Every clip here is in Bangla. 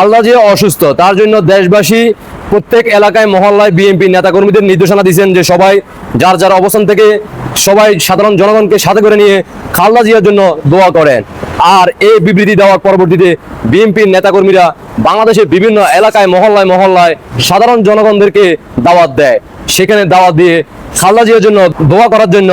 খালদা জিয়া অসুস্থ, তার জন্য দেশবাসী প্রত্যেক এলাকায় মহল্লায় বিএনপি নেতাকর্মীদের নির্দেশনা দিয়েছেন যে সবাই, যার যার অবস্থান থেকে সবাই সাধারণ জনগণকে সাথে করে নিয়ে খালদা জিয়ার জন্য দোয়া করেন। আর এই বিবৃতি দেওয়ার পরবর্তীতে বিএনপির নেতাকর্মীরা বাংলাদেশের বিভিন্ন এলাকায়, মহল্লায় মহল্লায় সাধারণ জনগণদেরকে দাওয়াত দেয়। সেখানে দাওয়াত দিয়ে খালদা জিয়ার জন্য দোয়া করার জন্য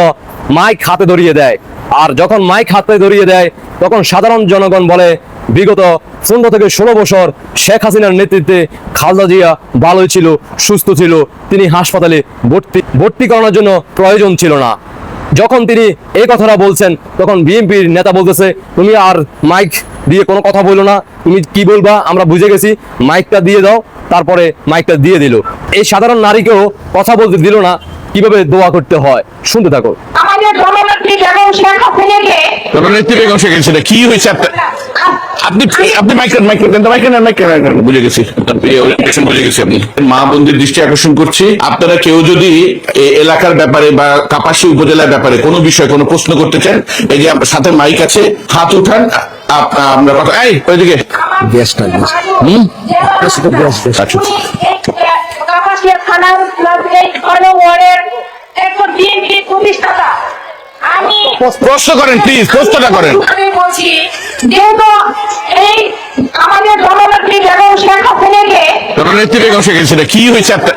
মাইক হাতে ধরিয়ে দেয়। আর যখন মাইক হাতে ধরিয়ে দেয়, তখন সাধারণ জনগণ বলে, বিগত পনেরো থেকে ষোলো বছর শেখ হাসিনার নেতৃত্বে খালদা জিয়া ভালোই ছিল, সুস্থ ছিল, তিনি হাসপাতালে ভর্তি ভর্তি করানোর জন্য প্রয়োজন ছিল না। যখন তিনি এই কথাটা বলছেন, তখন বিএনপির নেতা বলতেছে, তুমি আর মাইক দিয়ে কোনো কথা বলো না, তুমি কি বলবা, আমরা বুঝে গেছি, মাইকটা দিয়ে দাও। তারপরে মাইকটা দিয়ে দিল। এই সাধারণ নারীকেও কথা বলতে দিল না, কীভাবে দোয়া করতে হয়? শুনতে থাকো আমাদের বেগম শেখ হাসিনাকে তারপর নেত্রী বেগম শেখ হাসিনা? কি হয়েছে আপনার আপনি আপনি মাইক্রেন মাইক্রেন দেন মাইক্রেন মাইক্রেন বুঝে গেছি। বুঝে গেছি আপনি। মা বন্ধুর দৃষ্টি আকর্ষণ করছি। আপনারা কেউ যদি এই এলাকার ব্যাপারে বা কাপাসী উপজেলার ব্যাপারে কোনো বিষয়ে কোনো প্রশ্ন করতে চান এই যে সাথে মাইক আছে হাত উঠান আপ- আমরা কথা এই ওইদিকে। গ্যাস হুম? গ্যাস আচ্ছা। কাপাসিয়া থানার এই ছয় ওয়ার্ডের একজন বিএনপি প্রতিষ্ঠাতা। প্রশ্ন করেন প্লিজ প্রশ্নটা করেন। আমি বলছি যেহেতু এই আমাদের জননেত্রী বেগম শেখ হাসিনাকে তারপর বেগম শেখ হাসিনা কি হয়েছে? আপনি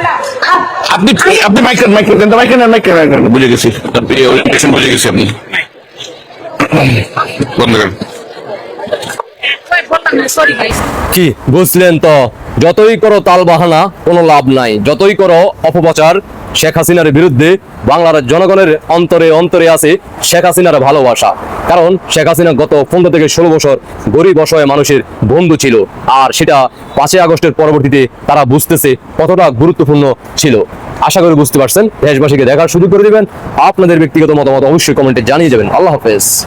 আপনি দেন বুঝে গেছি। আপনি orientation বুঝে গেছি আপনি। বন্ধ করেন। কি বুঝলেন তো? যতই করো তাল বাহানা কোনো লাভ নাই। যতই করো অপপ্রচার, শেখ হাসিনার বিরুদ্ধে বাংলার জনগণের অন্তরে অন্তরে আছে শেখ হাসিনার ভালোবাসা। কারণ শেখ হাসিনা গত পনেরো থেকে ষোলো বছর গরিব অসহায় মানুষের বন্ধু ছিল। আর সেটা পাঁচই আগস্টের পরবর্তীতে তারা বুঝতেছে কতটা গুরুত্বপূর্ণ ছিল। আশা করি বুঝতে পারছেন। দেশবাসীকে দেখার সুযোগ করে দিবেন। আপনাদের ব্যক্তিগত মতামত অবশ্যই কমেন্টে জানিয়ে যাবেন। আল্লাহ হাফেজ।